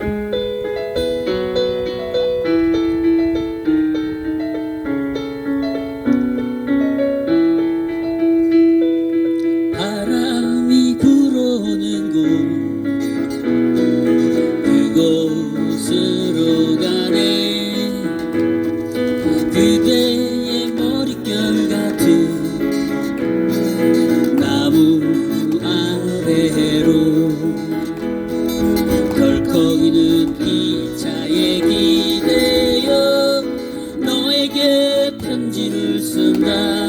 바람 love.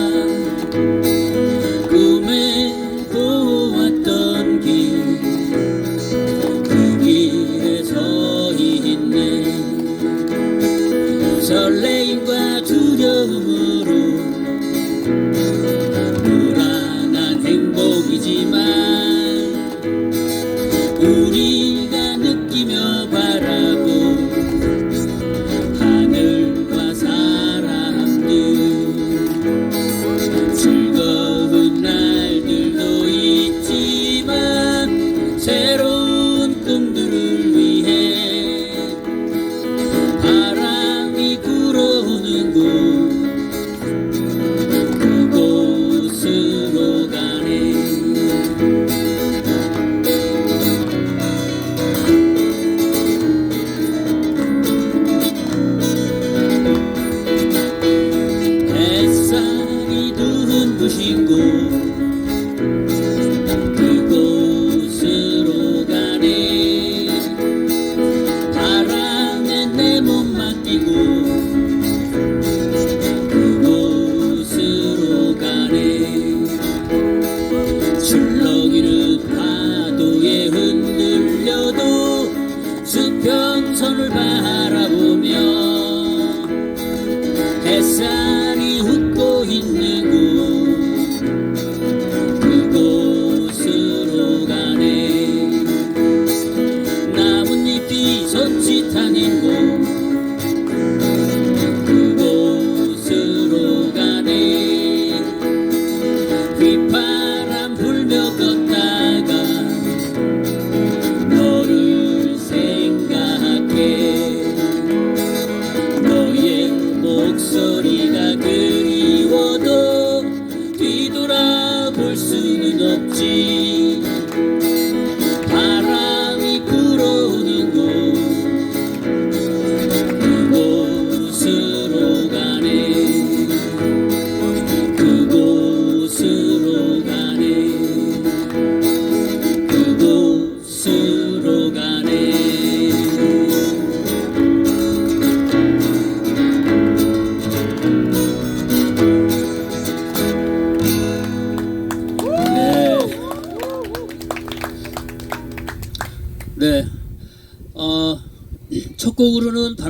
수는 없지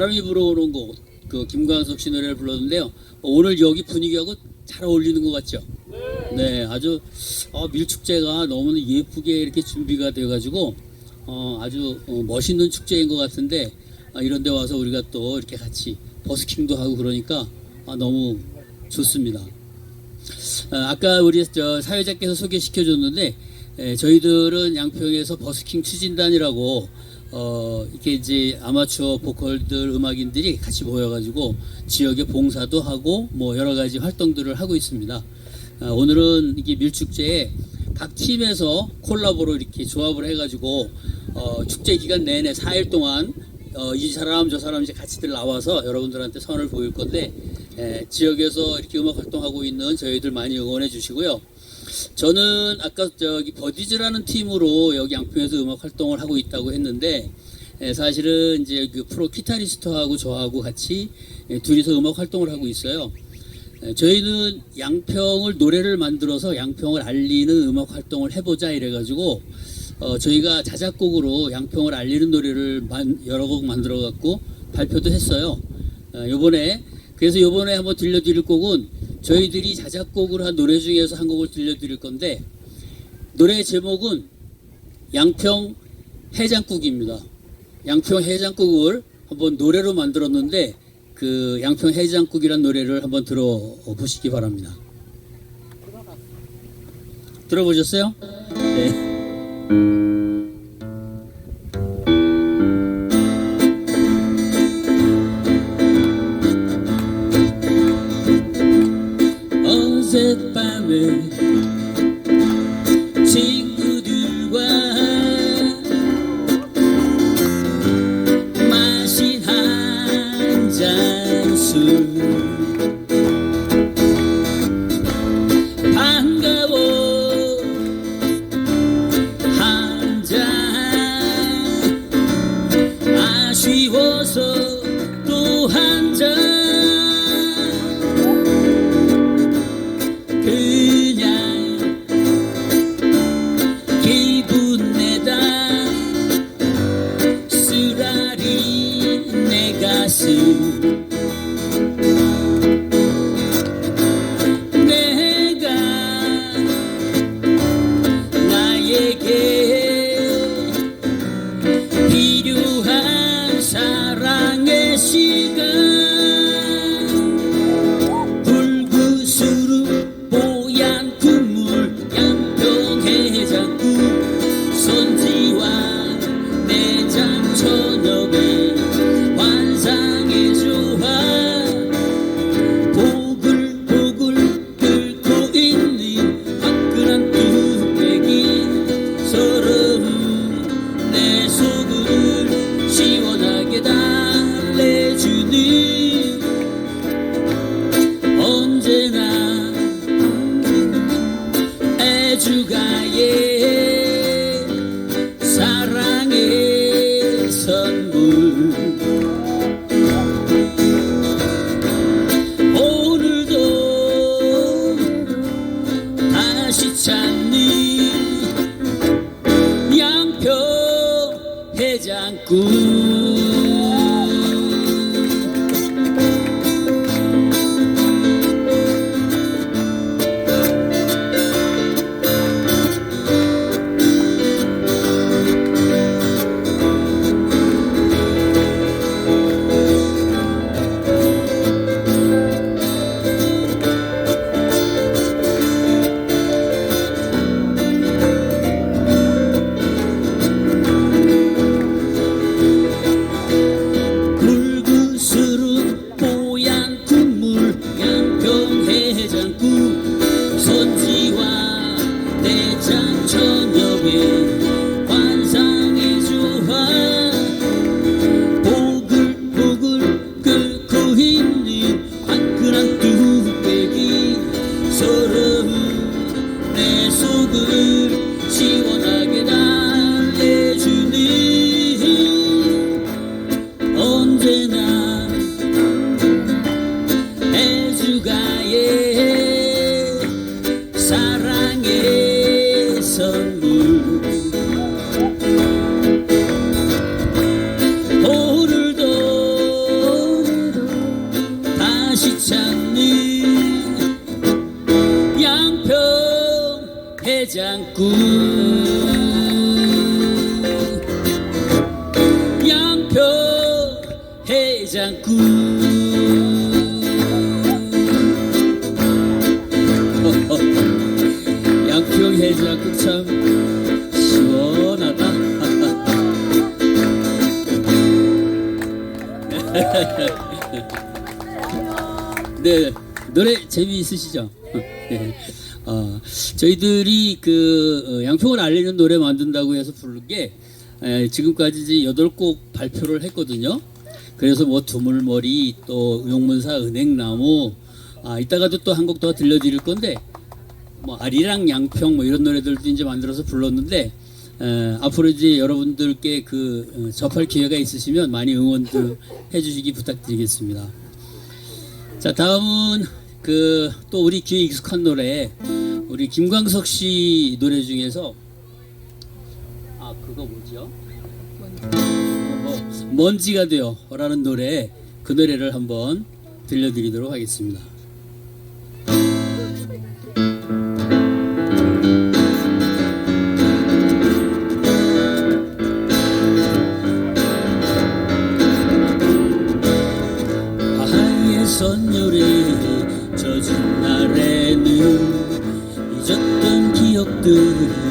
바람이 불어오는 곡, 그 김광석 씨 노래를 불렀는데요. 어, 오늘 여기 분위기하고 잘 어울리는 것 같죠? 네, 아주 어, 밀축제가 너무 예쁘게 이렇게 준비가 돼가지고 어, 아주 어, 멋있는 축제인 것 같은데 아, 이런 데 와서 우리가 또 이렇게 같이 버스킹도 하고 그러니까 아, 너무 좋습니다. 아, 아까 우리 저 사회자께서 소개시켜 줬는데 에, 저희들은 양평에서 버스킹 추진단이라고 어, 이렇게 이제 아마추어 보컬들 음악인들이 같이 모여가지고 지역에 봉사도 하고 뭐 여러 가지 활동들을 하고 있습니다. 아, 오늘은 이게 밀축제에 각 팀에서 콜라보로 이렇게 조합을 해가지고 어, 축제 기간 내내 4일 동안 어, 이 사람 저 사람 이제 같이들 나와서 여러분들한테 선을 보일 건데 에, 지역에서 이렇게 음악 활동하고 있는 저희들 많이 응원해 주시고요. 저는 아까 저기 버디즈라는 팀으로 여기 양평에서 음악 활동을 하고 있다고 했는데 에, 사실은 이제 그 프로 기타리스트하고 저하고 같이 에, 둘이서 음악 활동을 하고 있어요. 에, 저희는 양평을 노래를 만들어서 양평을 알리는 음악 활동을 해보자 이래가지고 어, 저희가 자작곡으로 양평을 알리는 노래를 만- 여러 곡 만들어 갖고 발표도 했어요. 어, 요번에 그래서 요번에 한번 들려드릴 곡은 저희들이 자작곡으로 한 노래 중에서 한 곡을 들려드릴 건데 노래 제목은 양평 해장국입니다. 양평 해장국을 한번 노래로 만들었는데 그 양평 해장국이란 노래를 한번 들어보시기 바랍니다. 들어보셨어요? 네. sensin 애주가 네 노래 재미있으시죠? 네. 어, 저희들이 그 어, 양평을 알리는 노래 만든다고 해서 부른 게 에, 지금까지 이제 여덟 곡 발표를 했거든요. 그래서 뭐 두물머리 또 용문사 은행나무 아 이따가도 또 한 곡 더 들려드릴 건데 뭐 아리랑 양평 뭐 이런 노래들도 이제 만들어서 불렀는데 에, 앞으로 이제 여러분들께 그 어, 접할 기회가 있으시면 많이 응원도 해주시기 부탁드리겠습니다. 자 다음은 그 또 우리 귀에 익숙한 노래 우리 김광석 씨 노래 중에서 아 그거 뭐죠? 뭐, 먼지가 되어라는 노래 그 노래를 한번 들려드리도록 하겠습니다. do.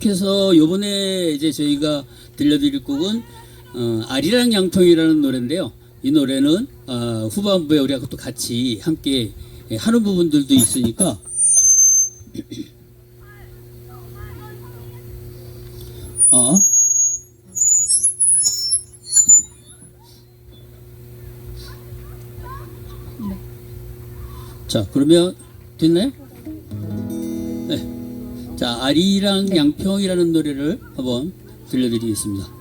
그렇게 해서 요번에 이제 저희가 들려드릴 곡은 어, 아리랑 양통이라는 노래인데요. 이 노래는 어, 후반부에 우리하고 또 같이 함께 하는 부분들도 있으니까 어? 네. 자 그러면 됐나요? 자, 아리랑 네. 양평이라는 노래를 한번 들려드리겠습니다.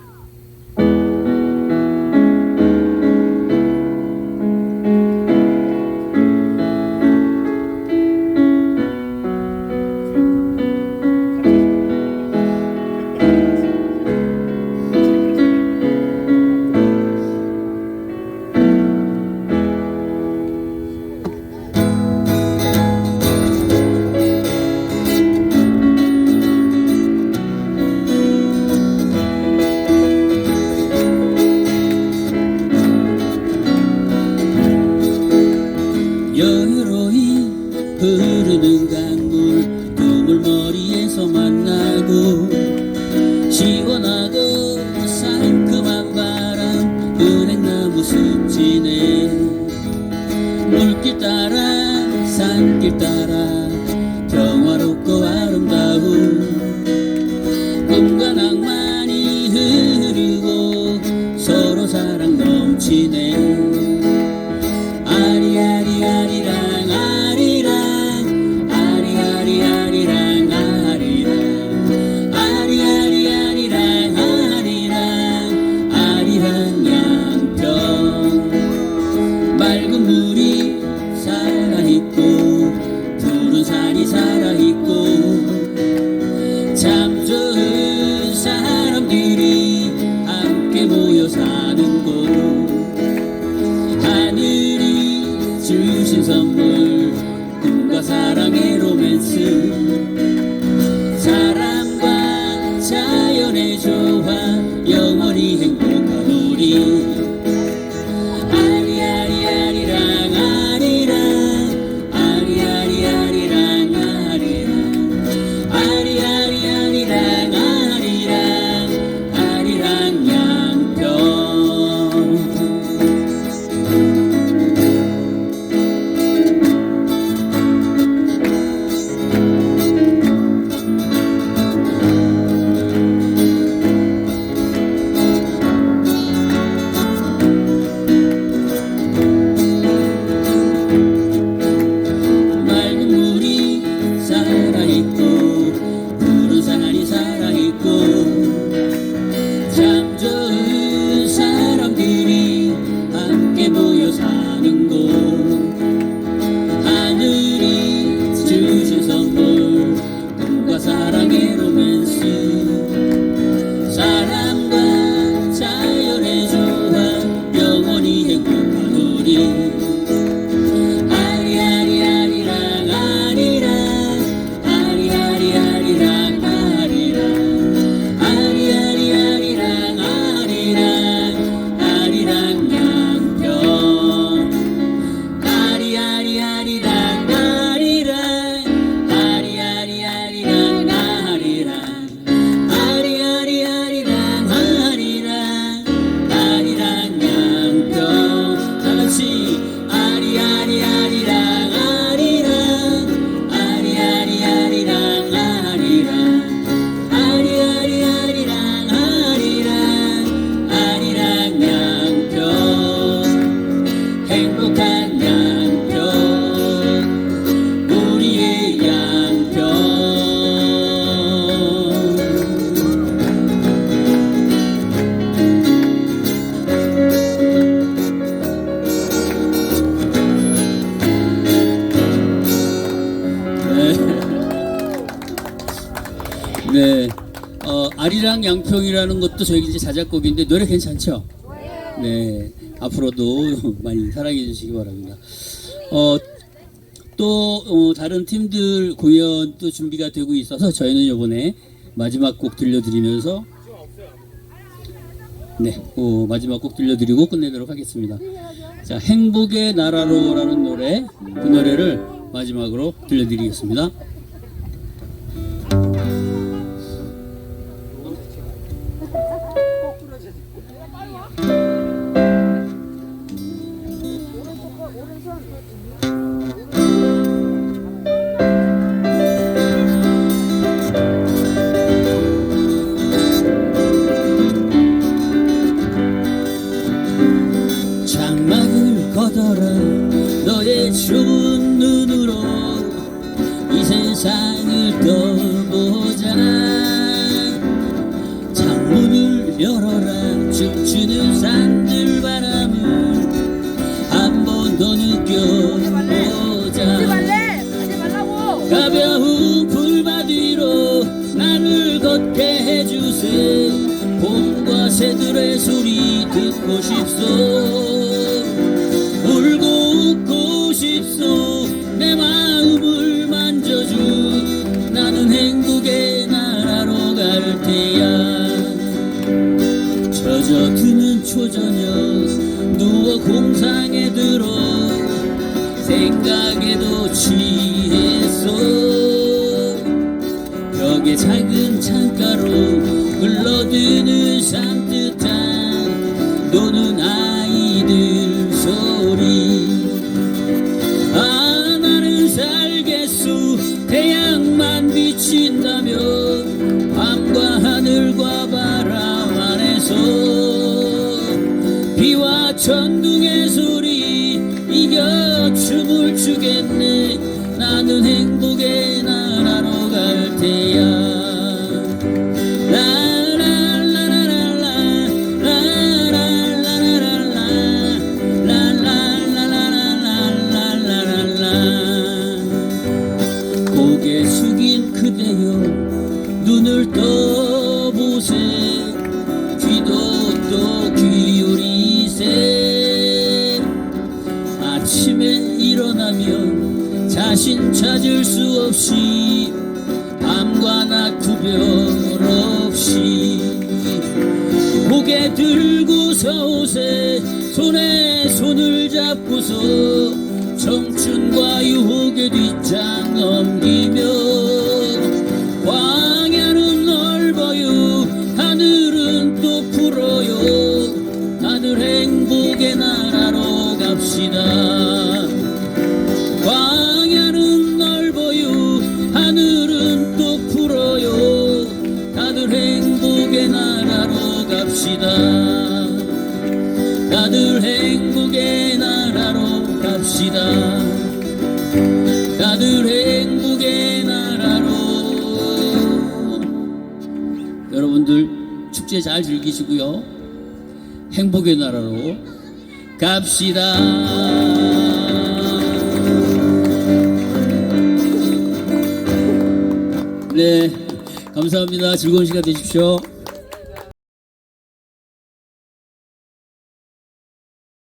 over. ahí. 아리랑 양평이라는 것도 저희 이제 자작곡인데 노래 괜찮죠? 네 앞으로도 많이 사랑해 주시기 바랍니다. 어, 또 어, 다른 팀들 공연도 준비가 되고 있어서 저희는 이번에 마지막 곡 들려드리면서 네 어, 마지막 곡 들려드리고 끝내도록 하겠습니다. 자 행복의 나라로라는 노래 그 노래를 마지막으로 들려드리겠습니다. 가벼운 풀밭 위로 나를 걷게 해주세 봄과 새들의 소리 듣고 싶소 작은 창가로 흘러드는 산뜻한 노는 떠보세 귀도 또 기울이세? 아침에 일어나면 자신 찾을 수 없이 밤과 낮 구별 없이 고개 들고서 오세 손에 손을 잡고서 청춘과 유혹의 뒷장 넘기며 축제 잘 즐기시고요 행복의 나라로 갑시다. 네, 감사합니다. 즐거운 시간 되십시오.